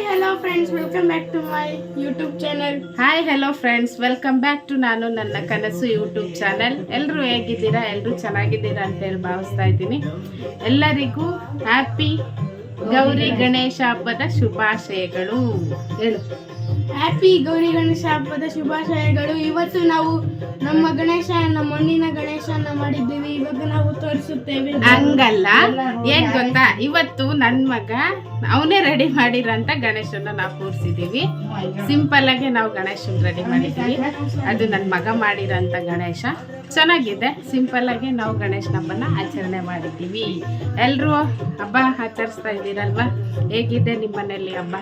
Hi hello friends welcome back to my YouTube channel hi hello friends welcome back to ನಾನು ನನ್ನ ಕನಸು YouTube channel ಎಲ್ಲರೂ ಹೇಗಿದ್ದೀರಾ? ಎಲ್ಲರೂ ಚೆನ್ನಾಗಿದ್ದೀರಾ ಅಂತ ಹೇಳಿ ಭಾವಿಸ್ತಾ ಇದ್ದೀನಿ. ಎಲ್ಲರಿಗೂ ಹ್ಯಾಪಿ ಗೌರಿ ಗಣೇಶ ಹಬ್ಬದ ಶುಭಾಶಯಗಳು. ಹೇಳು. ಹ್ಯಾಪಿ ಗೌರಿ ಗಣೇಶ ಹಬ್ಬದ ಶುಭಾಶಯಗಳು. ಇವತ್ತು ನಾವು ನಮ್ಮ ಗಣೇಶ ಮಣ್ಣಿನ ಗಣೇಶನ ಮಾಡಿದ್ದೀವಿ. ಇವಾಗ ನಾವು ತೋರಿಸುತ್ತೇವೆ. ಹಂಗಲ್ಲ. ಏನ್ ಗೊತ್ತಾ? ಇವತ್ತು ನನ್ ಮಗ ಅವನೇ ರೆಡಿ ಮಾಡಿರೋಂಥ ಗಣೇಶನ ನಾವು ಕೂರಿಸಿದೀವಿ ಸಿಂಪಲ್ ಆಗಿ ನಾವು ಗಣೇಶನ್ ರೆಡಿ ಮಾಡಿದ್ದೀವಿ. ಅದು ನನ್ನ ಮಗ ಮಾಡಿರೋಂಥ ಗಣೇಶ. ಚೆನ್ನಾಗಿದೆ. ಸಿಂಪಲ್ ಆಗಿ ನಾವು ಗಣೇಶನ ಹಬ್ಬನ ಆಚರಣೆ ಮಾಡಿದ್ದೀವಿ. ಎಲ್ಲರೂ ಹಬ್ಬ ಆಚರಿಸ್ತಾ ಇದ್ದೀರಲ್ವಾ? ಹೇಗಿದೆ ನಿಮ್ಮ ಮನೆಯಲ್ಲಿ ಹಬ್ಬ?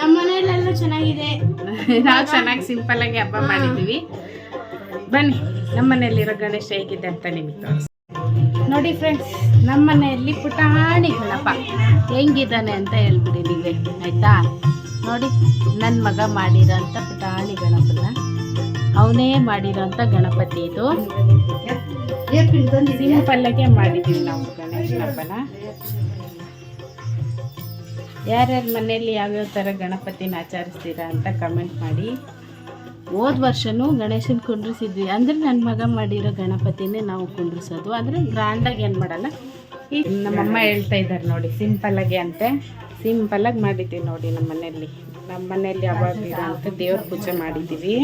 ನಮ್ಮ ಮನೆಯಲ್ಲೆಲ್ಲ ಚೆನ್ನಾಗಿದೆ. ನಾವು ಚೆನ್ನಾಗಿ ಸಿಂಪಲ್ ಆಗಿ ಹಬ್ಬ ಮಾಡಿದ್ದೀವಿ. ಬನ್ನಿ ನಮ್ಮ ಮನೆಯಲ್ಲಿರೋ ಗಣೇಶ ಹೇಗಿದೆ ಅಂತ ನಿಮಗೆ ನೋಡಿ ಫ್ರೆಂಡ್ಸ್ ನಮ್ಮ ಮನೆಯಲ್ಲಿ ಪುಟಾಣಿ ಗಣಪ ಹೆಂಗಿದ್ದಾನೆ ಅಂತ ಹೇಳ್ಬಿಡಿ ನೀವೇ ಆಯ್ತಾ? ನೋಡಿ ನನ್ನ ಮಗ ಮಾಡಿರೋಂಥ ಪುಟಾಣಿ ಗಣಪನ ಅವನೇ ಮಾಡಿರೋಂಥ ಗಣಪತಿ ಇದು. ಸಿಂಪಲ್ಲಾಗೆ ಮಾಡಿದ್ದೀವಿ ನಾವು ಗಣೇಶನ ಹಬ್ಬನ. ಯಾರ್ಯಾರ ಮನೆಯಲ್ಲಿ ಯಾವ್ಯಾವ ಥರ ಗಣಪತಿನ ಆಚರಿಸ್ತೀರಾ ಅಂತ ಕಮೆಂಟ್ ಮಾಡಿ. ಹೋದ ವರ್ಷನೂ ಗಣೇಶನ ಕುಂಡ್ರಿಸಿದ್ವಿ. ಅಂದರೆ ನನ್ನ ಮಗ ಮಾಡಿರೋ ಗಣಪತಿನೇ ನಾವು ಕುಂಡ್ರಿಸೋದು. ಆದರೆ ಗ್ರ್ಯಾಂಡಾಗಿ ಏನು ಮಾಡಲ್ಲ. ಈ ನಮ್ಮಮ್ಮ ಹೇಳ್ತಾ ಇದ್ದಾರೆ ನೋಡಿ, ಸಿಂಪಲ್ಲಾಗೆ ಅಂತೆ. ಸಿಂಪಲ್ಲಾಗಿ ಮಾಡಿದ್ದೀವಿ ನೋಡಿ ನಮ್ಮ ಮನೆಯಲ್ಲಿ ನಮ್ಮ ಮನೆಯಲ್ಲಿ ಯಾವಾಗ ಅಂತ ದೇವ್ರ ಪೂಜೆ ಮಾಡಿದ್ದೀವಿ.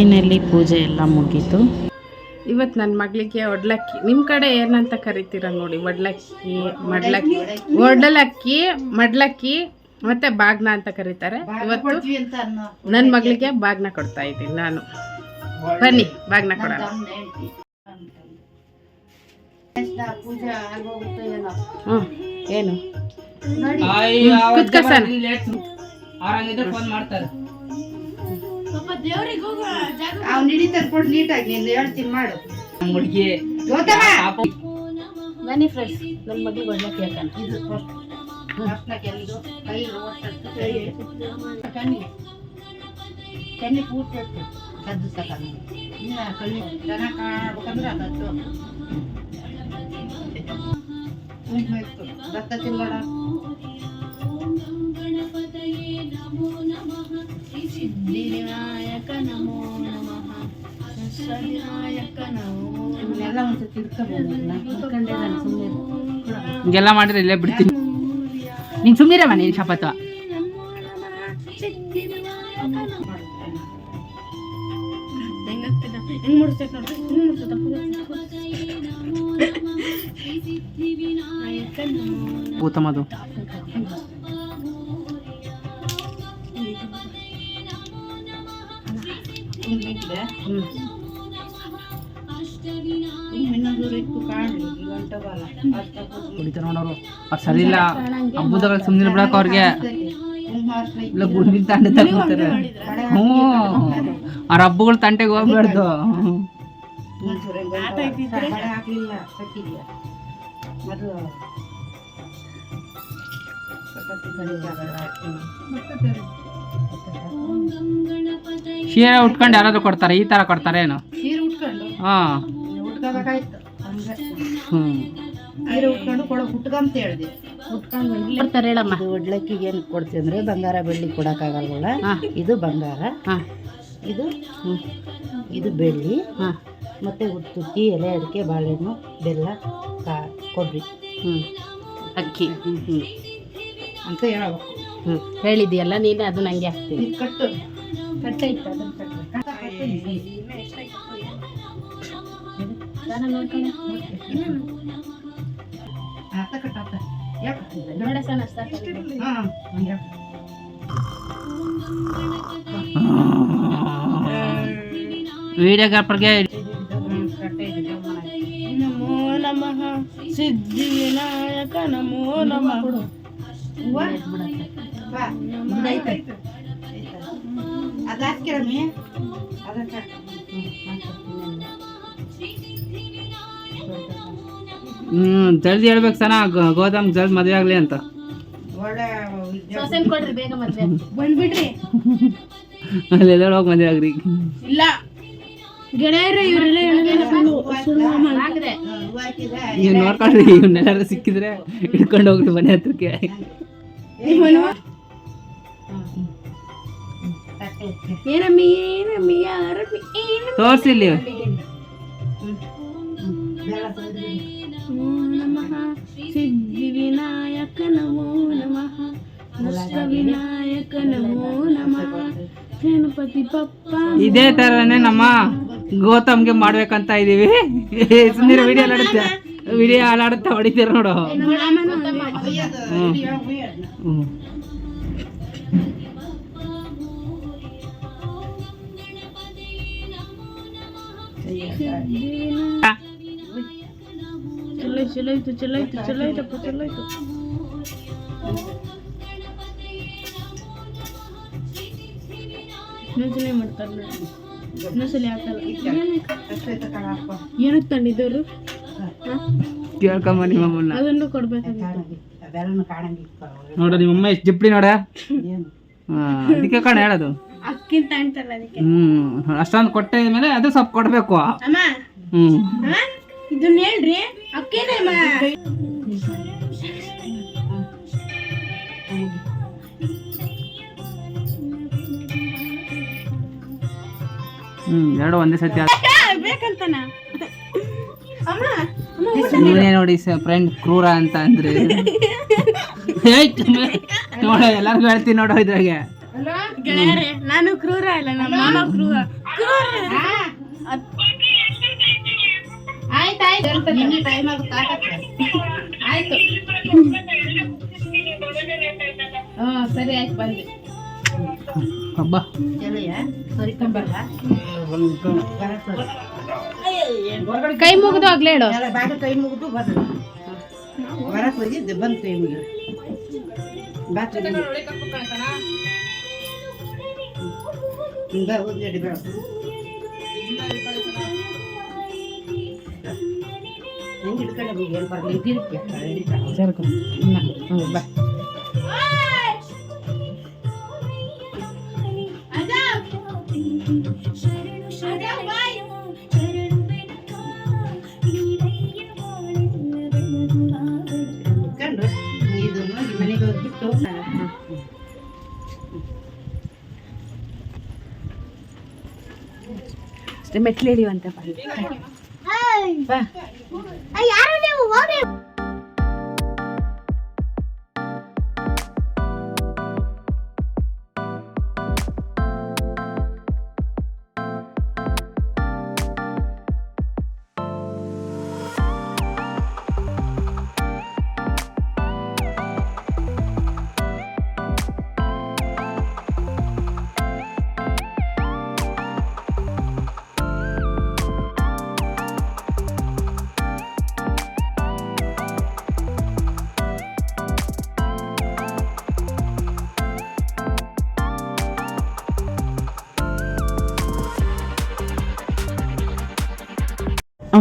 ಫೈನಲಿ ಪೂಜೆ ಎಲ್ಲ ಮುಗೀತು. ಇವತ್ತು ನನ್ನ ಮಗಳಿಗೆ ಒಡ್ಲಕ್ಕಿ. ನಿಮ್ಮ ಕಡೆ ಏನಂತ ಕರಿತೀರ ನೋಡಿ? ಒಡ್ಲಕ್ಕಿ ಮಡ್ಲಕ್ಕಿ ಒಡ್ಲಕ್ಕಿ ಮಡ್ಲಕ್ಕಿ ಮತ್ತೆ ಬಾಗ್ನ ಅಂತ ಕರೀತಾರೆ. ಇವತ್ತು ನನ್ನ ಮಗಳಿಗೆ ಬಾಗ್ನ ಕೊಡ್ತಾ ಇದ್ದೀನಿ ನಾನು. ಬನ್ನಿ ಬಾಗ್ನ ಕೊಡೋಣ. ಹ್ಞೂ ಏನು. ಕುತ್ಕಸನ. ಫೋನ್ ಮಾಡ್ತಾರೆ. ಅವ್ನು ಹಿಡಿತಾರೆ ಕೊಡು ನೀಟಾಗಿ ನೀನು ಹೇಳ್ತೀನಿ ಮಾಡು. ನಮ್ಮ ಹುಡುಗಿ ಗೌತಮ ಬನ್ನಿ ಫ್ರೆಂಡ್ಸ್ ನನ್ನ ಮಗಳಿಗೆ ಒಳ್ಳೆ ಕೇಳ್ತಾನೆ ಇದು ಕಣ್ಣಿ ಕಣ್ಣಿ ಪೂರ್ತಿ ಕದ್ದು ತಗೊಂಡು ಇಲ್ಲ ಕಣ್ಣಿ ಚೆನ್ನಾಗಿ ಕಾಣ್ಬೇಕಂದ್ರೆ ಅದತ್ತು ಕುಂಕುಮ ಇತ್ತು ರಕ್ತ ತಿನ್ನೋಣ ಸಿದ್ಧಿವಿನಾಯಕ ನಮೋ ನಮಃ ವಿನಾಯಕ ನಮೋ ಹಿಂಗೆಲ್ಲ ಮಾಡಿದ್ರೆ ಇಲ್ಲೇ ಬಿಡ್ತೀನಿ. ನೀನ್ ಸುಮ್ಮನಿರಮ್ಮ ನೀನು ಶಪಥ. ಹೆಂಗ್ ಮುಡಿಸ್ತೈತೆ ನೋಡ್ರಿ ಹೆಂಗ್ ಮುಡಿಸ್ತೈತೆ ವಿನಾಯಕ ಅವ್ರು ಸರಿ ಇಲ್ಲ. ಹಬ್ಬದಾಗ ಸುಮ್ಮನೆ ಬಿಡಕ್ಕೆ ಅವ್ರಿಗೆ. ಇಲ್ಲ ಗುಂಡಿನ ತಂಡೆ ಹ್ಞೂ. ಅವ್ರ ಹಬ್ಬಗಳ ತಂಟೆಗೆ ಹೋಗ್ಬಾರ್ದು. ಅದು ಸೀರೆ ಉಟ್ಕೊಂಡು ಯಾರಾದ್ರೂ ಕೊಡ್ತಾರೆ ಈ ತರ ಕೊಡ್ತಾರೆ ಏನು? ಹಾ. ಹ್ಮ್. ಸೀರೆ ಉಟ್ಕೊಂಡು ಕೊಡೋ ಉಟ್ಕಂತ ಹೇಳ್ದೆ. ಉಟ್ಕೊಂಡು ಕೊಡ್ತಾರೆ ಹೇಳಮ್ಮ. ಇದು ಒಡ್ಲಕ್ಕಿಗೆ ಏನು ಕೊಡ್ತೀವಿ ಅಂದ್ರೆ ಬಂಗಾರ ಬೆಳ್ಳಿ ಕೊಡೋಕ್ಕಾಗಲ್ವಲ್ಲ? ಹಾ. ಇದು ಬಂಗಾರ. ಹಾ. ಇದು ಹ್ಞೂ ಇದು ಬೆಳ್ಳಿ. ಹಾ. ಮತ್ತು ಉತ್ತುಕ್ಕಿ ಎಲೆ ಅಡಿಕೆ ಬಾಳೆಹಣ್ಣು ಬೆಲ್ಲ ಕಾ ಕೊಬ್ಬರಿ. ಹ್ಞೂ ಅಕ್ಕಿ. ಹ್ಞೂ ಹ್ಞೂ ಅಂತ ಹೇಳ್ಬೇಕು. ಹ್ಞೂ ಹೇಳಿದ್ಯಲ್ಲ ನೀನು ಅದು ನನಗೆ ಹಾಕ್ತೀನಿ ಇದು ಕಟ್ಟು. ಕಟ್ಟೈತೆ ಅದನ್ನ ಕಟ್ಟು. ಆತ ಕಟ್ಟ ಆತ ಯಾಕೆ ಹಾಂ ಹಂಗೆ ವಿಡಿಯೋಗ್ರಾಫರ್ಗೆ ನಮೋ ನಮಃ ಸಿದ್ಧಿ ವಿನಾಯಕ ನಮೋ ನಮಃ ಬಾ ಇದೈತೆ ಅದು ಹಾಕ್ಕಿರಮ್ಮಿ ಅದಕ್ಕೆ ಹ್ಮ್ ಜಲ್ದಿ ಹೇಳ್ಬೇಕು ಸನ ಗೋದಾಮ್ ಜಲ್ದಿ ಮದುವೆ ಆಗ್ಲಿ ಅಂತ. ಕೊಡ್ರಿ ಬೇಗ ಮದ್ವೆ. ಬಂದ್ಬಿಡ್ರಿ. ಅಲ್ಲೆಲ್ಲ ಹೋಗಿ ಮದುವೆ ಆಗ್ರಿ. ಇಲ್ಲ. ಗೆಳೆಯರು ಇವರೆಲ್ಲ ನೋಡ್ಕೊಳ್ರಿ ಇವನ್ನೆಲ್ಲಾರು ಸಿಕ್ಕಿದ್ರೆ ಹಿಡ್ಕೊಂಡು ಹೋಗ್ರಿ ಮನೆ ಹತ್ರಕ್ಕೆ. ಏನಮ್ಮಿ ಏನಮ್ಮಿ ಯಾರಮ್ಮಿ ಏನು ತೋರ್ಸಿ ನಮಃ ಸಿದ್ಧಿ ವಿನಾಯಕ ನಮೋ ನಮಃ ನಷ್ಟ ವಿನಾಯಕ ನಮೋ ನಮಃ ಗಣಪತಿ ಪಪ್ಪ ಇದೇ ತರನೇ ನಮ್ಮ ಗೌತಮ್ಗೆ ಮಾಡ್ಬೇಕಂತ ಇದೀವಿ. ಸುಂದಿರ ವಿಡಿಯೋ ಆಡುತ್ತೆ? ವಿಡಿಯೋ ಆಡುತ್ತೆ ಹೊಡಿತೀರ ನೋಡು. ಒಯ್ಯೋದು, ಹ್ಮ್. ಹಿಡಿಯೋ ಒಯ್ಯೋದು. ಹ್ಮ್. ಚಲೋ ಚಲೋ ಆಯ್ತು ಚಲೋ ಆಯ್ತು ಚಲೋ ಆಯ್ತಪ್ಪ ಚಲೋ ಆಯ್ತು ಇನ್ನೊಂದ್ಸಲ ಮಾಡ್ತಾರೆ ನೋಡಿ ಇನ್ನೊಂದ್ಸಲ ಹಾಕಲ್ಲ ಏನಕ್ಕೆ ಅಷ್ಟೇ ತಗೊಳಪ್ಪ. ಏನಕ್ಕೆ ತಂದಿದ್ದವರು ಕೇಳ್ಕೊಂಬ ನಿಮ್ಮಮ್ಮನ್ನ ಅದನ್ನು ಕೊಡ್ಬೇಕಾಗಿತ್ತು ನೋಡು ನಿಮ್ಮಮ್ಮ ಎಷ್ಟು ಜಿಪ್ಡಿ ನೋಡ? ಏನು? ಅದಕ್ಕೆ ಕಣ ಹೇಳೋದು. ಅದಕ್ಕೆ. ಹ್ಮ್ ಅಷ್ಟೊಂದು ಕೊಟ್ಟೆ ಮೇಲೆ ಅದು ಸ್ವಲ್ಪ ಕೊಡ್ಬೇಕು. ಅಮ್ಮ ಹ್ಮ್. ಅಮ್ಮ ಇದನ್ನ ಹೇಳ್ರಿ ಹ್ಮ್ ಎರಡು ಒಂದೇ ಸತಿ ಬೇಕಂತನ? ಅಮ್ಮ ನೀವೇ ನೋಡಿ ಫ್ರೆಂಡ್ ಕ್ರೂರ ಅಂತ ಅಂದ್ರೆ. ನೋಡ ಎಲ್ಲರಿಗೂ ಹೇಳ್ತೀನಿ ನೋಡೋ ಇದ್ರಾಗೆ. ಗೆಳೆಯರೇ ನಾನು ಕ್ರೂರ ಇಲ್ಲ ನಮ್ಮ ಮಾಮ ಕ್ರೂರ. ಕ್ರೂರ ಆಯ್ತಾಯ್ತು ನಿನ್ನೆ ಟೈಮ್ ಆಗುತ್ತೆ. ಆಯ್ತು. ಹಾ ಸರಿ ಆಯ್ತು ಬಂದೆ ಹಬ್ಬ. ಸರಿ ಸರಿಕೊಂಬಲ್ಲ. ಕೈ ಮುಗಿದು ಆಗ್ಲೇ ಹೇಳು ಬಾಗಿಲು ಕೈ ಮುಗಿದು ಬಂದ್ರು ಹೊರಗೆ ಹೋಗಿದ್ದೆ ಬಂದು ಕೈ ಮುಗಿದು ಬಾತ್ ಹಿಂಗ ಹೋಗಿ ನಡಿ ಬೇಡ ಹೆಂಗೆ ಹಿಡ್ಕೊಂಡು ಹೋಗಿ ಏನು ಬರಲಿ ಬಾ. ಮೆಟ್ಲು ಹಿಡಿಯುವಂತೆ ಬಾ.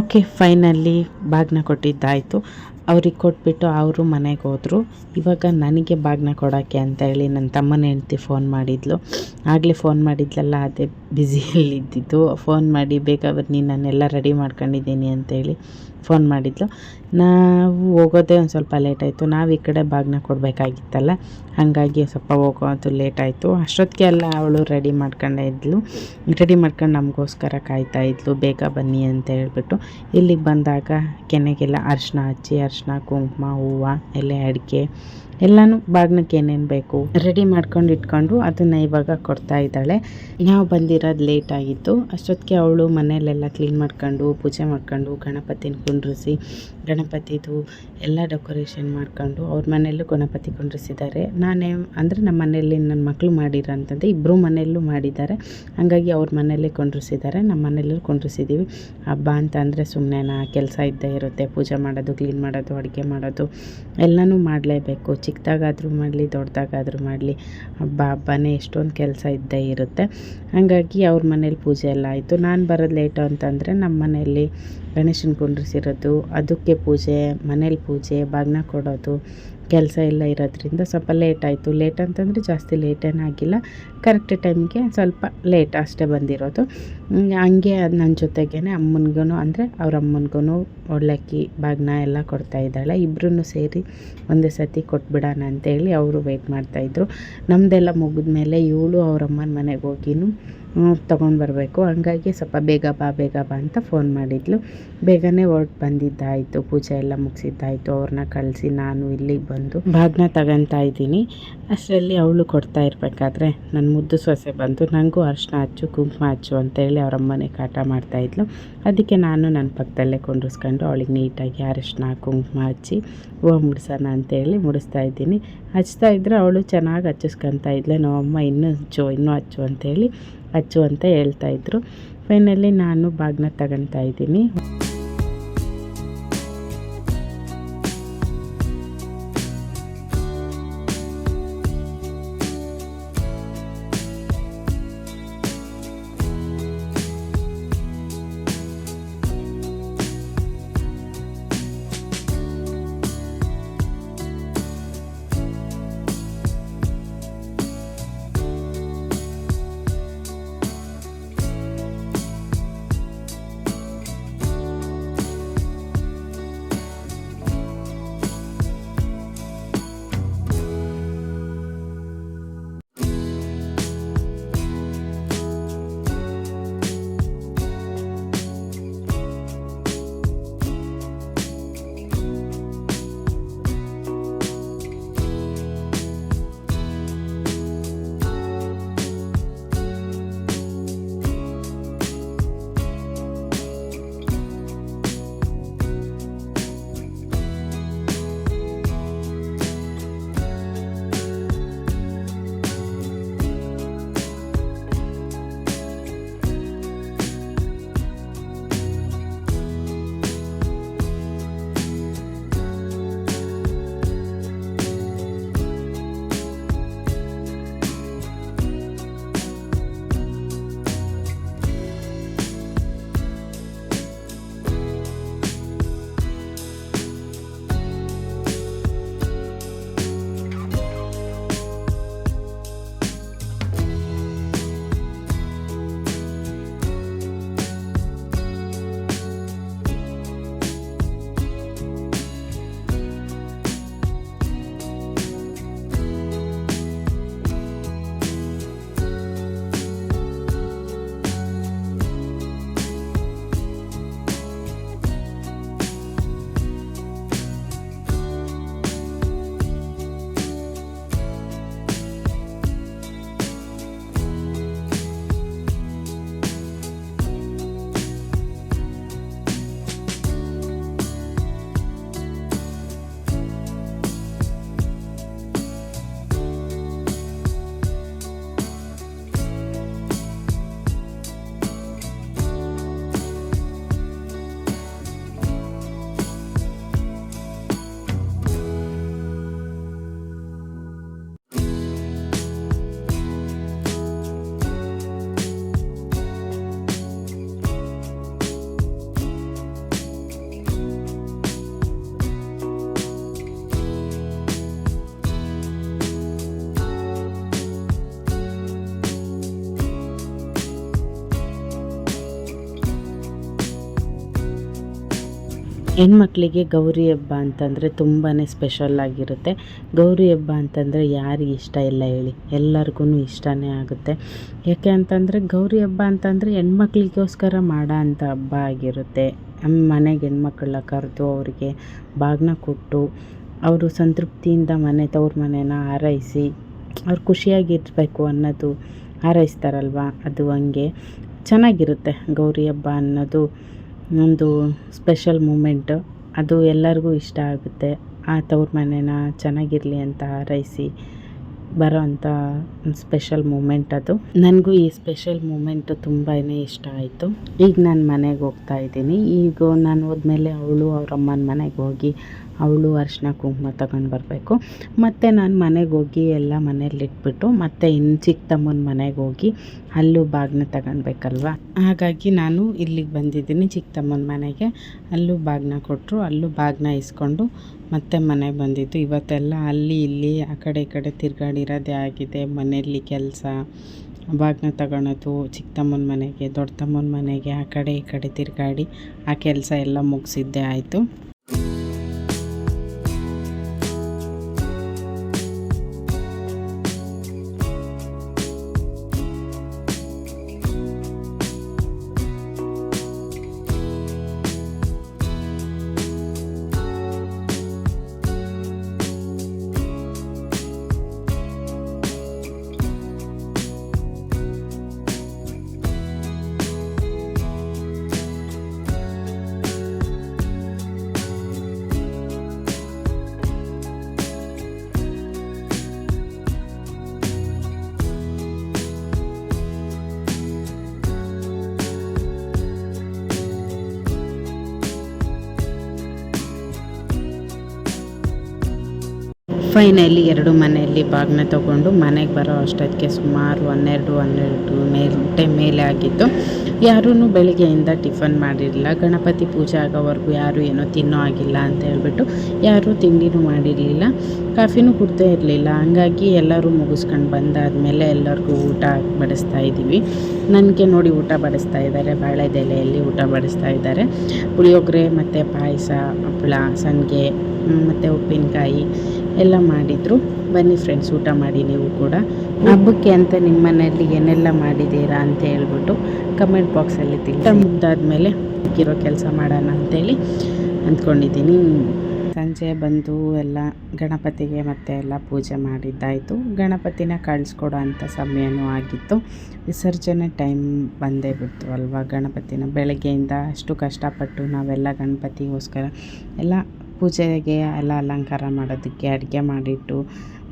ಓಕೆ ಫೈನಲ್ಲಿ ಬಾಗ್ನ ಕೊಟ್ಟಿದ್ದಾಯಿತು. ಅವ್ರಿಗೆ ಕೊಟ್ಬಿಟ್ಟು ಅವರು ಮನೆಗೆ ಹೋದರು. ಇವಾಗ ನನಗೆ ಬಾಗ್ನ ಕೊಡೋಕ್ಕೆ ಅಂತ ಹೇಳಿ ನನ್ನ ತಮ್ಮನ ಹೆಂಡ್ತಿ ಫೋನ್ ಮಾಡಿದ್ಲು. ಆಗಲೇ ಫೋನ್ ಮಾಡಿದ್ಲಲ್ಲ, ಅದೇ ಬ್ಯುಸಿಯಲ್ಲಿದ್ದಿದ್ದು ಫೋನ್ ಮಾಡಿ ಬೇಗ ಬನ್ನಿ ನಾನೆಲ್ಲ ರೆಡಿ ಮಾಡ್ಕೊಂಡಿದ್ದೀನಿ ಅಂತೇಳಿ ಫೋನ್ ಮಾಡಿದ್ಲು. ನಾವು ಹೋಗೋದೆ ಒಂದು ಸ್ವಲ್ಪ ಲೇಟ್ ಆಯಿತು. ನಾವು ಈ ಕಡೆ ಬಾಗ್ನ ಕೊಡಬೇಕಾಗಿತ್ತಲ್ಲ, ಹಾಗಾಗಿ ಸ್ವಲ್ಪ ಹೋಗೋದು ಲೇಟ್ ಆಯಿತು. ಅಷ್ಟೊತ್ತಿಗೆ ಎಲ್ಲ ಅವಳು ರೆಡಿ ಮಾಡ್ಕೊಂಡೇ ಇದ್ಲು. ರೆಡಿ ಮಾಡ್ಕೊಂಡು ನಮಗೋಸ್ಕರ ಕಾಯ್ತಾ ಇದ್ಲು. ಬೇಗ ಬನ್ನಿ ಅಂತ ಹೇಳ್ಬಿಟ್ಟು ಇಲ್ಲಿಗೆ ಬಂದಾಗ ಕೆನೆಗೆಲ್ಲ ಅರಿಶಿನ ಹಚ್ಚಿ ಅರಿಶಿನ ಕುಂಕುಮ, ಹೂವು, ಎಲೆ, ಅಡಿಕೆ ಎಲ್ಲನೂ ಬಾಗ್ನಕ್ಕೆ ಏನೇನು ಬೇಕು ರೆಡಿ ಮಾಡ್ಕೊಂಡು ಇಟ್ಕೊಂಡು ಅದನ್ನು ಇವಾಗ ಕೊಡ್ತಾ ಇದ್ದಾಳೆ. ನಾವು ಬಂದಿರೋದು ಲೇಟ್ ಆಗಿತ್ತು. ಅಷ್ಟೊತ್ತಿಗೆ ಅವಳು ಮನೆಯಲ್ಲೆಲ್ಲ ಕ್ಲೀನ್ ಮಾಡ್ಕೊಂಡು, ಪೂಜೆ ಮಾಡ್ಕೊಂಡು, ಗಣಪತಿನ ಕುಂಡ್ರಿಸಿ ಗಣಪತಿದು ಎಲ್ಲ ಡೆಕೋರೇಷನ್ ಮಾಡ್ಕೊಂಡು ಅವ್ರ ಮನೆಯಲ್ಲೂ ಗಣಪತಿ ಕುಂಡ್ರಿಸಿದ್ದಾರೆ. ನಾನೇ ಅಂದರೆ ನಮ್ಮ ಮನೆಯಲ್ಲಿ ನನ್ನ ಮಕ್ಕಳು ಮಾಡಿರೋಂಥದ್ದು ಇಬ್ಬರು ಮನೆಯಲ್ಲೂ ಮಾಡಿದ್ದಾರೆ. ಹಾಗಾಗಿ ಅವ್ರ ಮನೆಯಲ್ಲೇ ಕುಂಡ್ರಿಸಿದ್ದಾರೆ. ನಮ್ಮ ಮನೆಯಲ್ಲೂ ಕುಂಡ್ರಿಸಿದ್ದೀವಿ. ಹಬ್ಬ ಅಂತ ಅಂದರೆ ಸುಮ್ಮನೆ ಕೆಲಸ ಇದ್ದೇ ಇರುತ್ತೆ. ಪೂಜೆ ಮಾಡೋದು ಕ್ಲೀನ್ ಮಾಡೋದು, ಅಡುಗೆ ಮಾಡೋದು ಎಲ್ಲನೂ ಮಾಡಲೇಬೇಕು. ಚಿಕ್ಕದಾಗಾದರೂ ಮಾಡಲಿ, ದೊಡ್ಡದಾಗಾದರೂ ಮಾಡಲಿ. ಹಬ್ಬ, ಹಬ್ಬನೇ ಎಷ್ಟೊಂದು ಕೆಲಸ ಇದ್ದೇ ಇರುತ್ತೆ. ಹಾಗಾಗಿ ಅವ್ರ ಮನೇಲಿ ಪೂಜೆ ಎಲ್ಲ ಆಯಿತು. ನಾನು ಬರೋದು ಲೇಟು ಅಂತಂದರೆ ನಮ್ಮ ಮನೆಯಲ್ಲಿ ಗಣೇಶನ ಕುಂಡ್ರಿಸಿರೋದು. ಅದಕ್ಕೆ ಪೂಜೆ, ಮನೇಲಿ ಪೂಜೆ ಬಾಗಿನ ಕೊಡೋದು, ಕೆಲಸ ಎಲ್ಲ ಇರೋದ್ರಿಂದ ಸ್ವಲ್ಪ ಲೇಟ್ ಆಯಿತು. ಲೇಟ್ ಅಂತಂದರೆ ಜಾಸ್ತಿ ಲೇಟೇನಾಗಿಲ್ಲ ಕರೆಕ್ಟ್ ಟೈಮ್ಗೆ ಸ್ವಲ್ಪ ಲೇಟ್ ಅಷ್ಟೇ ಬಂದಿರೋದು. ಹಂಗೆ ನನ್ನ ಜೊತೆಗೇ ಅಮ್ಮನಿಗೂ ಅಂದರೆ ಅವ್ರ ಅಮ್ಮನಿಗೂ ಒಳ್ಳಕ್ಕಿ ಬಾಗ್ನ ಎಲ್ಲ ಕೊಡ್ತಾ ಇದ್ದಾಳೆ. ಇಬ್ಬರೂ ಸೇರಿ ಒಂದೇ ಸತಿ ಕೊಟ್ಬಿಡೋಣ ಅಂತೇಳಿ ಅವರು ವೆಯ್ಟ್ ಮಾಡ್ತಾಯಿದ್ರು ನಮ್ಮದೆಲ್ಲ ಮುಗಿದ್ಮೇಲೆ ಇವಳು ಅವ್ರ ಅಮ್ಮನ ಮನೆಗೆ ಹೋಗಿನೂ ತೊಗೊಂಡು ಬರಬೇಕು. ಹಂಗಾಗಿ ಸ್ವಲ್ಪ ಬೇಗ ಬಾ ಬೇಗ ಬಾ ಅಂತ ಫೋನ್ ಮಾಡಿದ್ಲು. ಬೇಗನೆ ಹೊರಟು ಬಂದಿದ್ದಾಯಿತು, ಪೂಜೆ ಎಲ್ಲ ಮುಗಿಸಿದ್ದಾಯಿತು. ಅವ್ರನ್ನ ಕಳಿಸಿ ನಾನು ಇಲ್ಲಿಗೆ ಬಂದು ಬಾಗ್ನ ತಗೊತಾ ಇದ್ದೀನಿ. ಅಷ್ಟರಲ್ಲಿ ಅವಳು ಕೊಡ್ತಾ ಇರಬೇಕಾದ್ರೆ ನನ್ನ ಮುದ್ದು ಸೊಸೆ ಬಂದು ನನಗೂ ಅರ್ಶಿನ ಹಚ್ಚು, ಕುಂಕುಮ ಹಚ್ಚು ಅಂತೇಳಿ ಅವ್ರ ಅಮ್ಮನೇ ಕಾಟ ಮಾಡ್ತಾಯಿದ್ಲು ಅದಕ್ಕೆ ನಾನು ನನ್ನ ಪಕ್ಕದಲ್ಲೇ ಕುಂಡ್ರಿಸ್ಕೊಂಡು ಅವಳಿಗೆ ನೀಟಾಗಿ ಅರಿಶಿನ ಕುಂಕುಮ ಹಚ್ಚಿ, ಹೂವು ಮುಡಿಸೋಣ ಅಂತೇಳಿ ಮುಡಿಸ್ತಾ ಇದ್ದೀನಿ. ಹಚ್ತಾ ಇದ್ದರೆ ಅವಳು ಚೆನ್ನಾಗಿ ಹಚ್ಚಿಸ್ಕೊತಾ ಇದ್ಲು. ನಮ್ಮಮ್ಮ ಇನ್ನೂ ಹಚ್ಚು ಇನ್ನೂ ಹಚ್ಚು ಅಂತೇಳಿ ಹಚ್ಚು ಅಂತ ಹೇಳ್ತಾಯಿದ್ರು ಫೈನಲಿ ನಾನು ಬಾಗ್ನ ತಗೊತಾ ಇದ್ದೀನಿ. ಹೆಣ್ಮಕ್ಳಿಗೆ ಗೌರಿ ಹಬ್ಬ ಅಂತಂದರೆ ತುಂಬಾ ಸ್ಪೆಷಲ್ ಆಗಿರುತ್ತೆ. ಗೌರಿ ಹಬ್ಬ ಅಂತಂದರೆ ಯಾರಿಗೆ ಇಷ್ಟ ಇಲ್ಲ ಹೇಳಿ. ಎಲ್ಲರಿಗೂ ಇಷ್ಟನೇ ಆಗುತ್ತೆ. ಯಾಕೆ ಅಂತಂದರೆ ಗೌರಿ ಹಬ್ಬ ಅಂತಂದರೆ ಹೆಣ್ಮಕ್ಳಿಗೋಸ್ಕರ ಮಾಡೋ ಅಂಥ ಹಬ್ಬ ಆಗಿರುತ್ತೆ. ನಮ್ಮ ಮನೆಗೆ ಹೆಣ್ಮಕ್ಳನ್ನ ಕರೆದು ಅವರಿಗೆ ಬಾಗಿನ ಕೊಟ್ಟು ಅವರು ಸಂತೃಪ್ತಿಯಿಂದ ಮನೆ, ತವ್ರ ಮನೇನ ಹಾರೈಸಿ ಅವ್ರು ಖುಷಿಯಾಗಿರಬೇಕು ಅನ್ನೋದು ಹಾರೈಸ್ತಾರಲ್ವ? ಅದು ಹಂಗೆ. ಚೆನ್ನಾಗಿರುತ್ತೆ ಗೌರಿ ಹಬ್ಬ ಅನ್ನೋದು. ಒಂದು ಸ್ಪೆಷಲ್ ಮೂಮೆಂಟು ಅದು ಎಲ್ಲರಿಗೂ ಇಷ್ಟ ಆಗುತ್ತೆ. ಆ ತವ್ರ ಮನೇನ ಚೆನ್ನಾಗಿರಲಿ ಅಂತ ಹಾರೈಸಿ ಬರೋ ಅಂಥ ಸ್ಪೆಷಲ್ ಮೂಮೆಂಟ್ ಅದು. ನನಗೂ ಈ ಸ್ಪೆಷಲ್ ಮೂಮೆಂಟು ತುಂಬಾ ಇಷ್ಟ ಆಯಿತು. ಈಗ ನಾನು ಮನೆಗೆ ಹೋಗ್ತಾ ಇದ್ದೀನಿ. ಈಗ ನಾನು ಹೋದ್ಮೇಲೆ ಅವಳು ಅವ್ರ ಅಮ್ಮನ ಮನೆಗೆ ಹೋಗಿ ಅವಳು ಅರಿಶಿನ ಕುಂಕುಮ ತಗೊಂಡು ಬರಬೇಕು. ಮತ್ತು ನಾನು ಮನೆಗೆ ಹೋಗಿ ಎಲ್ಲ ಮನೇಲಿ ಇಟ್ಬಿಟ್ಟು ಮತ್ತೆ ಇನ್ನು ಚಿಕ್ಕ ತಮ್ಮನ ಮನೆಗೆ ಹೋಗಿ ಅಲ್ಲೂ ಬಾಗ್ನ ತಗೊಳ್ಬೇಕಲ್ವ ಹಾಗಾಗಿ ನಾನು ಇಲ್ಲಿಗೆ ಬಂದಿದ್ದೀನಿ ಚಿಕ್ಕ ತಮ್ಮನ ಮನೆಗೆ. ಅಲ್ಲೂ ಬಾಗ್ನ ಕೊಟ್ಟರು. ಅಲ್ಲೂ ಬಾಗ್ನ ಇಸ್ಕೊಂಡು ಮತ್ತೆ ಮನೆಗೆ ಬಂದಿದ್ದು. ಇವತ್ತೆಲ್ಲ ಅಲ್ಲಿ ಇಲ್ಲಿ ಆ ಕಡೆ ಈ ಕಡೆ ತಿರ್ಗಾಡಿರೋದೇ ಆಗಿದೆ. ಮನೆಯಲ್ಲಿ ಕೆಲಸ ಬಾಗಿನ ತಗೊಳೋದು ಚಿಕ್ಕ ತಮ್ಮನ ಮನೆಗೆ ದೊಡ್ಡ ತಮ್ಮನ ಮನೆಗೆ ಆ ಕಡೆ ಈ ಕಡೆ ತಿರ್ಗಾಡಿ ಆ ಕೆಲಸ ಎಲ್ಲ ಮುಗಿಸಿದ್ದೇ ಆಯಿತು. ಫೈನಲಿ ಎರಡು ಮನೆಯಲ್ಲಿ ಬಾಗಿನ ತಗೊಂಡು ಮನೆಗೆ ಬರೋ ಅಷ್ಟೊತ್ತಿಗೆ ಸುಮಾರು ಹನ್ನೆರಡು ಹನ್ನೆರಡು ಗಂಟೆ ಮೇಲೆ ಆಗಿತ್ತು. ಯಾರೂ ಬೆಳಿಗ್ಗೆಯಿಂದ ಟಿಫನ್ ಮಾಡಿರಲಿಲ್ಲ. ಗಣಪತಿ ಪೂಜೆ ಆಗೋವರೆಗೂ ಯಾರೂ ಏನೋ ತಿನ್ನೋ ಆಗಿಲ್ಲ ಅಂತ ಹೇಳ್ಬಿಟ್ಟು ಯಾರೂ ತಿಂಡಿನೂ ಮಾಡಿರಲಿಲ್ಲ. ಕಾಫಿನೂ ಕುಡ್ತಾ ಇರಲಿಲ್ಲ. ಹಂಗಾಗಿ ಎಲ್ಲರೂ ಮುಗಿಸ್ಕೊಂಡು ಬಂದಾದಮೇಲೆ ಎಲ್ಲರಿಗೂ ಊಟ ಬಡಿಸ್ತಾ ಇದ್ದೀವಿ. ನನಗೆ ನೋಡಿ ಊಟ ಬಡಿಸ್ತಾ ಇದ್ದಾರೆ. ಬಾಳೆದೆಲೆಯಲ್ಲಿ ಊಟ ಬಡಿಸ್ತಾ ಇದ್ದಾರೆ. ಪುಳಿಯೋಗರೆ ಮತ್ತು ಪಾಯಸ ಹಪ್ಪಳ ಸಂಡಿಗೆ ಮತ್ತು ಉಪ್ಪಿನಕಾಯಿ ಎಲ್ಲ ಮಾಡಿದರು. ಬನ್ನಿ ಫ್ರೆಂಡ್ಸ್ ಊಟ ಮಾಡಿ ನೀವು ಕೂಡ. ಹಬ್ಬಕ್ಕೆ ಅಂತ ನಿಮ್ಮ ಮನೆಯಲ್ಲಿ ಏನೆಲ್ಲ ಮಾಡಿದ್ದೀರಾ ಅಂತ ಹೇಳ್ಬಿಟ್ಟು ಕಮೆಂಟ್ ಬಾಕ್ಸಲ್ಲಿ ತಿಳಿಸಿ. ಮುಗ್ದಾದ್ಮೇಲೆ ಇರೋ ಕೆಲಸ ಮಾಡೋಣ ಅಂತೇಳಿ ಅಂದ್ಕೊಂಡಿದ್ದೀನಿ. ಸಂಜೆ ಬಂದು ಎಲ್ಲ ಗಣಪತಿಗೆ ಮತ್ತೆ ಎಲ್ಲ ಪೂಜೆ ಮಾಡಿದ್ದಾಯಿತು. ಗಣಪತಿನ ಕಳಿಸ್ಕೊಡೋ ಅಂಥ ಸಮಯನೂ ಆಗಿತ್ತು. ವಿಸರ್ಜನೆ ಟೈಮ್ ಬಂದೇ ಬಿಡ್ತು ಅಲ್ವಾ ಗಣಪತಿನ. ಬೆಳಗ್ಗೆಯಿಂದ ಅಷ್ಟು ಕಷ್ಟಪಟ್ಟು ನಾವೆಲ್ಲ ಗಣಪತಿಗೋಸ್ಕರ ಎಲ್ಲ ಪೂಜೆಗೆ ಎಲ್ಲ ಅಲಂಕಾರ ಮಾಡೋದಕ್ಕೆ ಅಡುಗೆ ಮಾಡಿಟ್ಟು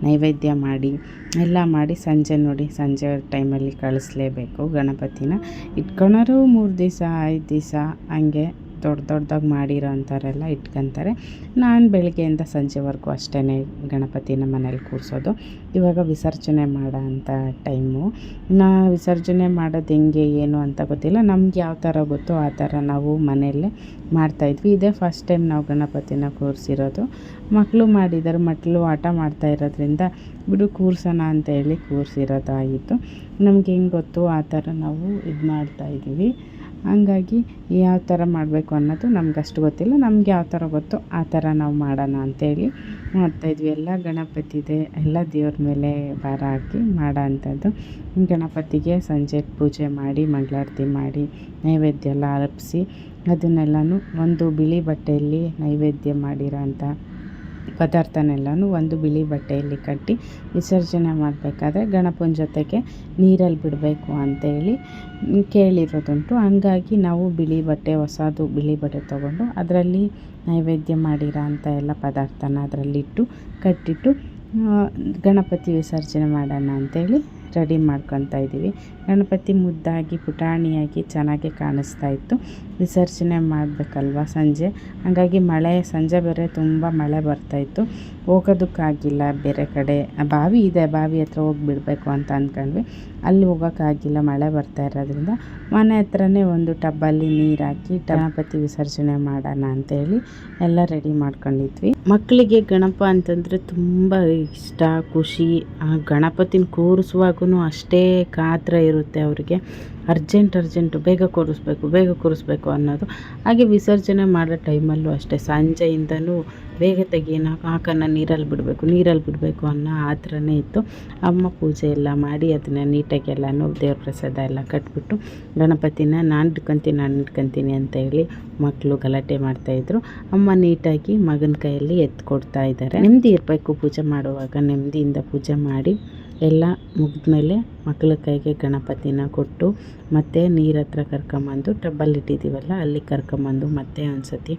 ನೈವೇದ್ಯ ಮಾಡಿ ಎಲ್ಲ ಮಾಡಿ ಸಂಜೆ ನೋಡಿ ಸಂಜೆ ಟೈಮಲ್ಲಿ ಕಳಿಸ್ಲೇಬೇಕು ಗಣಪತಿನ. ಇಟ್ಕೊಳೋರು ಮೂರು ದಿವಸ, ಐದು ದಿವಸ ಹಂಗೆ ದೊಡ್ಡ ದೊಡ್ಡದಾಗಿ ಮಾಡಿರೋ ಅಂಥವರೆಲ್ಲ ಇಟ್ಕೊತಾರೆ. ನಾನು ಬೆಳಗ್ಗೆಯಿಂದ ಸಂಜೆವರೆಗೂ ಅಷ್ಟೇ ಗಣಪತಿನ ಮನೇಲಿ ಕೂರಿಸೋದು. ಇವಾಗ ವಿಸರ್ಜನೆ ಮಾಡೋ ಅಂಥ ಟೈಮು. ನಾ ವಿಸರ್ಜನೆ ಮಾಡೋದು ಹೆಂಗೆ, ಏನು ಅಂತ ಗೊತ್ತಿಲ್ಲ. ನಮ್ಗೆ ಯಾವ ಥರ ಗೊತ್ತೋ ಆ ಥರ ನಾವು ಮನೆಯಲ್ಲೇ ಮಾಡ್ತಾಯಿದ್ವಿ. ಇದೇ ಫಸ್ಟ್ ಟೈಮ್ ನಾವು ಗಣಪತಿನ ಕೂರಿಸಿರೋದು. ಮಕ್ಕಳು ಮಾಡಿದ್ದಾರೆ ಮಕ್ಕಳು ಆಟ ಮಾಡ್ತಾ ಇರೋದ್ರಿಂದ ಬಿಡು ಕೂರ್ಸೋಣ ಅಂತ ಹೇಳಿ ಕೂರಿಸಿರೋದಾಗಿತ್ತು ನಮ್ಗೆ ಹೆಂಗೆ ಗೊತ್ತು ಆ ಥರ ನಾವು ಇದು ಮಾಡ್ತಾಯಿದ್ದೀವಿ ಹಂಗಾಗಿ ಯಾವ ಥರ ಮಾಡಬೇಕು ಅನ್ನೋದು ನಮ್ಗೆ ಅಷ್ಟು ಗೊತ್ತಿಲ್ಲ. ನಮ್ಗೆ ಯಾವ ಥರ ಗೊತ್ತೋ ಆ ಥರ ನಾವು ಮಾಡೋಣ ಅಂಥೇಳಿ ಮಾಡ್ತಾಯಿದ್ವಿ ಎಲ್ಲ ಗಣಪತಿದೆ ಎಲ್ಲ ದೇವ್ರ ಮೇಲೆ ಭಾರ ಹಾಕಿ ಮಾಡೋ ಅಂಥದ್ದು. ಗಣಪತಿಗೆ ಸಂಜೆ ಪೂಜೆ ಮಾಡಿ, ಮಂಗಳಾರತಿ ಮಾಡಿ, ನೈವೇದ್ಯ ಎಲ್ಲ ಅರ್ಪಿಸಿ, ಅದನ್ನೆಲ್ಲನೂ ಒಂದು ಬಿಳಿ ಬಟ್ಟೆಯಲ್ಲಿ ನೈವೇದ್ಯ ಮಾಡಿರೋ ಅಂಥ ಪದಾರ್ಥನೆಲ್ಲನೂ ಒಂದು ಬಿಳಿ ಬಟ್ಟೆಯಲ್ಲಿ ಕಟ್ಟಿ ವಿಸರ್ಜನೆ ಮಾಡಬೇಕಾದ್ರೆ ಗಣಪನ ಜೊತೆಗೆ ನೀರಲ್ಲಿ ಬಿಡಬೇಕು ಅಂತೇಳಿ ಕೇಳಿರೋದುಂಟು. ಹಂಗಾಗಿ ನಾವು ಬಿಳಿ ಬಟ್ಟೆ, ಹೊಸದು ಬಿಳಿ ಬಟ್ಟೆ ತೊಗೊಂಡು ಅದರಲ್ಲಿ ನೈವೇದ್ಯ ಮಾಡಿರೋ ಅಂಥ ಎಲ್ಲ ಪದಾರ್ಥನ ಅದರಲ್ಲಿಟ್ಟು ಕಟ್ಟಿಟ್ಟು ಗಣಪತಿ ವಿಸರ್ಜನೆ ಮಾಡೋಣ ಅಂತೇಳಿ ರೆಡಿ ಮಾಡ್ಕೊತಾ ಇದ್ದೀವಿ. ಗಣಪತಿ ಮುದ್ದಾಗಿ, ಪುಟಾಣಿಯಾಗಿ ಚೆನ್ನಾಗಿ ಕಾಣಿಸ್ತಾ ಇತ್ತು. ವಿಸರ್ಜನೆ ಮಾಡಬೇಕಲ್ವ ಸಂಜೆ? ಹಾಗಾಗಿ ಮಳೆ, ಸಂಜೆ ಬೇರೆ ತುಂಬ ಮಳೆ ಬರ್ತಾಯಿತ್ತು ಹೋಗೋದಕ್ಕಾಗಿಲ್ಲ ಬೇರೆ ಕಡೆ. ಬಾವಿ ಇದೆ, ಬಾವಿ ಹತ್ರ ಹೋಗಿ ಬಿಡಬೇಕು ಅಂತ ಅಂದ್ಕೊಂಡ್ವಿ. ಅಲ್ಲಿ ಹೋಗೋಕ್ಕಾಗಿಲ್ಲ, ಮಳೆ ಬರ್ತಾ ಇರೋದ್ರಿಂದ. ಮನೆ ಹತ್ರನೇ ಒಂದು ಟಬ್ಬಲ್ಲಿ ನೀರು ಹಾಕಿ ಗಣಪತಿ ವಿಸರ್ಜನೆ ಮಾಡೋಣ ಅಂತೇಳಿ ಎಲ್ಲ ರೆಡಿ ಮಾಡ್ಕೊಂಡಿದ್ವಿ. ಮಕ್ಕಳಿಗೆ ಗಣಪ ಅಂತಂದರೆ ತುಂಬ ಇಷ್ಟ, ಖುಷಿ. ಆ ಗಣಪತಿನ ಕೂರಿಸುವಾಗೂ ಅಷ್ಟೇ ಕಾತರ ಇರುತ್ತೆ ಅವರಿಗೆ. ಅರ್ಜೆಂಟ್, ಅರ್ಜೆಂಟು, ಬೇಗ ಕೂರಿಸ್ಬೇಕು ಬೇಗ ಕೂರಿಸ್ಬೇಕು ಅನ್ನೋದು. ಹಾಗೆ ವಿಸರ್ಜನೆ ಮಾಡೋ ಟೈಮಲ್ಲೂ ಅಷ್ಟೇ. ಸಂಜೆಯಿಂದನೂ ಬೇಗ ತೆಗೀನ ಹಾಕೋಣ ನೀರಲ್ಲಿ ಬಿಡಬೇಕು ನೀರಲ್ಲಿ ಬಿಡಬೇಕು ಅನ್ನೋ ಆ ಥರನೇ ಇತ್ತು. ಅಮ್ಮ ಪೂಜೆ ಎಲ್ಲ ಮಾಡಿ ಅದನ್ನು ನೀಟಾಗಿ ಎಲ್ಲನೂ ದೇವ್ರ ಪ್ರಸಾದ ಎಲ್ಲ ಕಟ್ಬಿಟ್ಟು, ಗಣಪತಿನ ನಾನು ಇಟ್ಕೊತೀನಿ ನಾನು ಇಟ್ಕೊತೀನಿ ಅಂತ ಹೇಳಿ ಮಕ್ಕಳು ಗಲಾಟೆ ಮಾಡ್ತಾಯಿದ್ರು ಅಮ್ಮ ನೀಟಾಗಿ ಮಗನ ಕೈಯಲ್ಲಿ ಎತ್ತು ಕೊಡ್ತಾ ಇದ್ದಾರೆ. ನೆಮ್ಮದಿ ಇರಬೇಕು ಪೂಜೆ ಮಾಡುವಾಗ, ನೆಮ್ಮದಿಯಿಂದ ಪೂಜೆ ಮಾಡಿ. ಎಲ್ಲ ಮುಗಿದ ಮೇಲೆ ಮಕ್ಕಳ ಕೈಗೆ ಗಣಪತಿನ ಕೊಟ್ಟು ಮತ್ತೆ ನೀರ ಹತ್ರ ಕರ್ಕೊಂಬಂದು ಟಬ್ಬಲ್ಲಿ ಇಟ್ಟಿದ್ದೀವಲ್ಲ ಅಲ್ಲಿ ಕರ್ಕೊಂಬಂದು ಮತ್ತೆ ಒಂದು ಸತಿ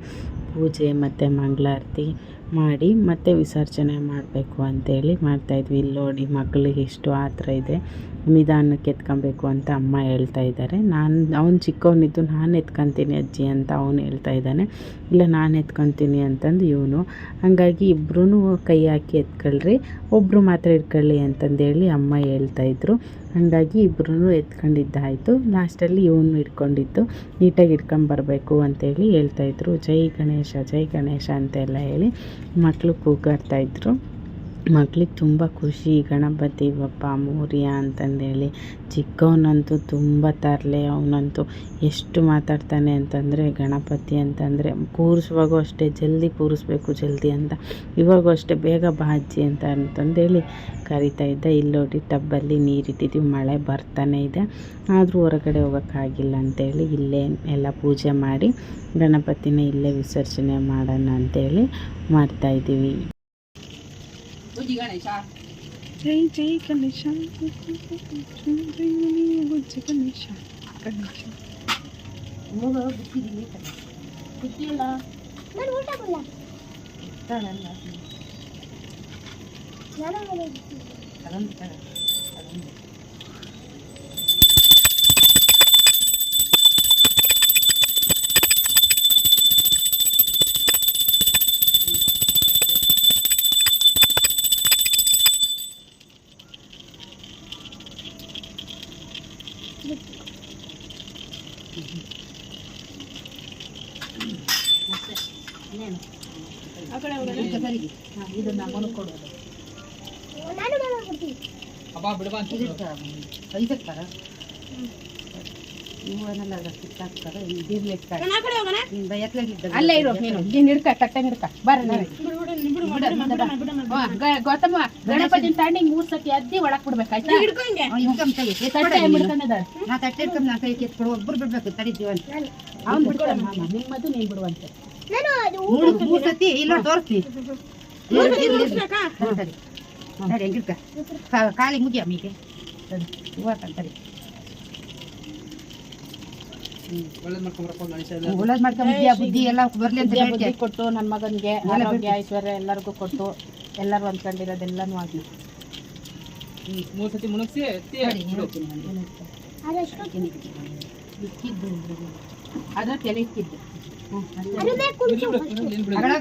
ಪೂಜೆ ಮತ್ತು ಮಂಗಳಾರತಿ ಮಾಡಿ ಮತ್ತೆ ವಿಸರ್ಜನೆ ಮಾಡಬೇಕು ಅಂತೇಳಿ ಮಾಡ್ತಾಯಿದ್ವಿ ಇಲ್ಲಿ ನೋಡಿ ಮಕ್ಕಳಿಗೆ ಎಷ್ಟು ಆತರ ಇದೆ. ನಿಧಾನಕ್ಕೆ ಎತ್ಕೊಬೇಕು ಅಂತ ಅಮ್ಮ ಹೇಳ್ತಾ ಇದ್ದಾರೆ. ನಾನು, ಅವ್ನು ಚಿಕ್ಕವನಿದ್ದು ನಾನು ಎತ್ಕೊತೀನಿ ಅಜ್ಜಿ ಅಂತ ಅವನು ಹೇಳ್ತಾ ಇದ್ದಾನೆ. ಇಲ್ಲ, ನಾನು ಎತ್ಕೊತೀನಿ ಅಂತಂದು ಇವನು. ಹಾಗಾಗಿ ಇಬ್ಬರೂ ಕೈ ಹಾಕಿ ಎತ್ಕೊಳ್ರಿ ಒಬ್ಬರು ಮಾತ್ರ ಇಟ್ಕೊಳ್ಳಿ ಅಂತಂದೇಳಿ ಅಮ್ಮ ಹೇಳ್ತಾಯಿದ್ರು ಹಾಗಾಗಿ ಇಬ್ಬರೂ ಎತ್ಕೊಂಡಿದ್ದಾಯಿತು. ಲಾಸ್ಟಲ್ಲಿ ಇವನು ಇಟ್ಕೊಂಡಿದ್ದು ನೀಟಾಗಿ ಇಟ್ಕೊಂಬರ್ಬೇಕು ಅಂತೇಳಿ ಹೇಳ್ತಾಯಿದ್ರು ಜೈ ಗಣೇಶ ಜೈ ಗಣೇಶ ಅಂತೆಲ್ಲ ಹೇಳಿ ಮಕ್ಕಳು ಕೂಗಾಡ್ತಾಯಿದ್ರು ಮಕ್ಳಿಗೆ ತುಂಬ ಖುಷಿ. ಗಣಪತಿ, ಬಪ್ಪ, ಮೋರ್ಯ ಅಂತಂದೇಳಿ ಚಿಕ್ಕವನಂತೂ ತುಂಬ ತರಲೆ. ಅವನಂತೂ ಎಷ್ಟು ಮಾತಾಡ್ತಾನೆ ಅಂತಂದರೆ ಗಣಪತಿ ಅಂತಂದರೆ ಕೂರಿಸುವಾಗೂ ಅಷ್ಟೇ, ಜಲ್ದಿ ಕೂರಿಸ್ಬೇಕು ಜಲ್ದಿ ಅಂತ. ಇವಾಗೂ ಅಷ್ಟೇ, ಬೇಗ ಬಾ ಅಜ್ಜಿ ಅಂತ ಅಂತಂದೇಳಿ ಕರಿತಾ ಇದ್ದ. ಇಲ್ಲೋಡಿ ಟಬ್ಬಲ್ಲಿ ನೀರಿಟ್ಟಿದ್ದೀವಿ ಮಳೆ ಬರ್ತಾನೆ ಇದೆ. ಆದರೂ ಹೊರಗಡೆ ಹೋಗೋಕ್ಕಾಗಿಲ್ಲ ಅಂತೇಳಿ ಇಲ್ಲೇ ಎಲ್ಲ ಪೂಜೆ ಮಾಡಿ ಗಣಪತಿನ ಇಲ್ಲೇ ವಿಸರ್ಜನೆ ಮಾಡೋಣ ಅಂತೇಳಿ ಮಾಡ್ತಾಯಿದ್ದೀವಿ What you gonna try? Jai Ganesha, Jai Ganesha, Ganesha. Mula bukti di mana? Bukti la. Mana ulta bola? Tangan lah. Jangan mula bukti. Tangan ಕರಿಗೆ ಹಾಂ ಇದು ನಮ್ಮನ್ನು ಕೊಡೋದು ಹಬ್ಬ ಬಿಡಬಾ ಅಂತ ಕೈದಕ್ಕಾರ ಇವನ್ನೆಲ್ಲ ಅಲ್ಲೇ ಇರೋ ನೀನು. ನೀನು ಹಿಡ್ಕ ತಟ್ಟೆ ಹಿಡ್ಕ ಬರ್ರಿ ನಾವು ಗೌತಮ ಗಣಪತಿ ತಾಂಡಿ ಮೂರ್ ಸತಿ ಅದ್ದಿ ಒಳಕ್ ಬಿಡ್ಬೇಕಾಯ್ತಾ ತಟ್ಟೆ ನಾ ತಟ್ಟೆ ಇಟ್ಕೊಂಡ್ ನಾ ಕೈ ಕೆತ್ಕೊಡು. ಒಬ್ರು ಬಿಡ್ಬೇಕು ತಡಿತೀವಿ ಅಂತ. ಅವ್ನು ಬಿಡ್ತಾನ ಮಾಮ. ನಿಮ್ಮದು ನೀನ್ ಬಿಡುವಂತೆ. ಮೂರು ಸತಿ ಇಲ್ಲ ತೋರಿಸ್ತೀನಿ. ಸರಿ ಸರಿ ಹೆಂಗಿರ್ಕ ಕಾಲಿ ಮುಗಿಯ ಮೀಗೆ ಸರಿ ಹೂವ ಸರಿ ಒಳ್ಳೇದ್ ಮಾಡ್ಕೊಂಬರಪ್ಪ ಗಣೇಶ ಒಳ್ಳೇದ್ ಮಾಡ್ಕೊಂಡ್ ಮುಗಿಯ ಬುದ್ಧಿ ಎಲ್ಲ ಬರ್ಲಿ ಅಂತ ವಿದ್ಯಾ ಹೇಳ್ತೆ ಬುದ್ಧಿ ಕೊಟ್ಟು ನನ್ನ ಮಗನಿಗೆ ಆರೋಗ್ಯ ಐಶ್ವರ್ಯ ಎಲ್ಲರಿಗೂ ಕೊಟ್ಟು ಎಲ್ಲರೂ ಅಂದ್ಕೊಂಡಿರೋದೆಲ್ಲನೂ ಆಗ್ಲಿ ಮೂರ್ ಸತಿ ಮುಣಗ್ಸಿ ಎತ್ತಿ ಸರಿ, ಬಿಡು. ಹೇಳ್ತೀನಿ. ಇಕ್ಕಿದ್ದು ಅದ್ರ ತಲೆ ಇಕ್ಕಿದ್ದು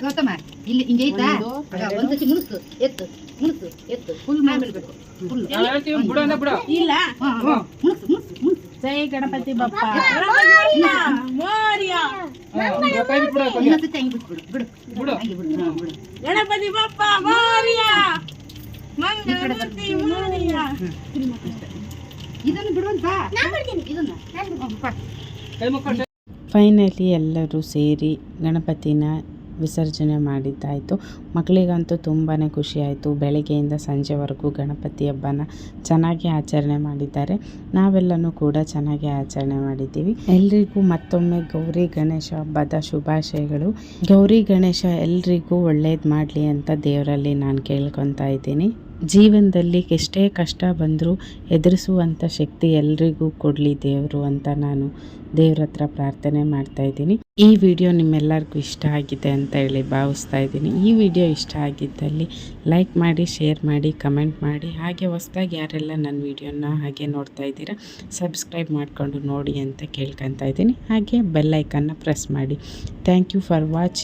ಗೌತಮ ಇಲ್ಲಿ ಹಿಂಗೆ ಐತಾ ಒಂದು, ಅಗ ಒಂದ್ ಸತಿ ಮುಣುಸು ಎತ್ತು ಮುಣುಸು ಎತ್ತು ಫುಲ್. ಇಲ್ಲ ಮುಣುಸು ಮುಣುಸು ಮುಣುಸು ಜೈ ಗಣಪತಿ ಬಪ್ಪ ಮೋರ್ಯ ಹಾ, ಕೈ ಬಿಟ್ಬಿಡು, ಕೈ. ಇನ್ನೊಂದ್ ಸತಿ ಹಂಗೆ ಬಿಟ್ಬಿಡು ಬಿಡು ಬಿಡು. ಹಂಗೆ ಬಿಡು ಗಣಪತಿ ಬಪ್ಪ ಮೋರ್ಯ ಇದನ್ನು ಬಿಡುವಂತ ಇದನ್ನ ಕೈ ಫೈನಲಿ ಎಲ್ಲರೂ ಸೇರಿ ಗಣಪತಿನ ವಿಸರ್ಜನೆ ಮಾಡಿದ್ದಾಯಿತು. ಮಕ್ಕಳಿಗಂತೂ ತುಂಬಾ ಖುಷಿಯಾಯಿತು. ಬೆಳಗ್ಗೆಯಿಂದ ಸಂಜೆವರೆಗೂ ಗಣಪತಿ ಹಬ್ಬನ ಚೆನ್ನಾಗಿ ಆಚರಣೆ ಮಾಡಿದ್ದಾರೆ. ನಾವೆಲ್ಲನೂ ಕೂಡ ಚೆನ್ನಾಗಿ ಆಚರಣೆ ಮಾಡಿದ್ದೀವಿ. ಎಲ್ರಿಗೂ ಮತ್ತೊಮ್ಮೆ ಗೌರಿ ಗಣೇಶ ಹಬ್ಬದ ಶುಭಾಶಯಗಳು. ಗೌರಿ ಗಣೇಶ ಎಲ್ರಿಗೂ ಒಳ್ಳೇದು ಮಾಡಲಿ ಅಂತ ದೇವರಲ್ಲಿ ನಾನು ಕೇಳ್ಕೊತಾ ಇದ್ದೀನಿ. ಜೀವನದಲ್ಲಿ ಎಷ್ಟೇ ಕಷ್ಟ ಬಂದರೂ ಎದುರಿಸುವಂಥ ಶಕ್ತಿ ಎಲ್ರಿಗೂ ಕೊಡಲಿ ದೇವರು ಅಂತ ನಾನು ದೇವ್ರ ಹತ್ರ ಪ್ರಾರ್ಥನೆ ಮಾಡ್ತಾ ಇದ್ದೀನಿ. ಈ ವಿಡಿಯೋ ನಿಮ್ಮೆಲ್ಲರಿಗೂ ಇಷ್ಟ ಆಗಿದೆ ಅಂತ ಹೇಳಿ ಭಾವಿಸ್ತಾ ಇದ್ದೀನಿ. ಈ ವಿಡಿಯೋ ಇಷ್ಟ ಆಗಿದ್ದಲ್ಲಿ ಲೈಕ್ ಮಾಡಿ, ಶೇರ್ ಮಾಡಿ, ಕಮೆಂಟ್ ಮಾಡಿ. ಹಾಗೆ ಹೊಸ್ದಾಗಿ ಯಾರೆಲ್ಲ ನನ್ನ ವಿಡಿಯೋನ ಹಾಗೆ ನೋಡ್ತಾ ಇದ್ದೀರಾ, ಸಬ್ಸ್ಕ್ರೈಬ್ ಮಾಡಿಕೊಂಡು ನೋಡಿ ಅಂತ ಕೇಳ್ಕೊತಾ ಇದ್ದೀನಿ. ಹಾಗೆ ಬೆಲ್ ಐಕನ್ನ ಪ್ರೆಸ್ ಮಾಡಿ. Thank you for watching.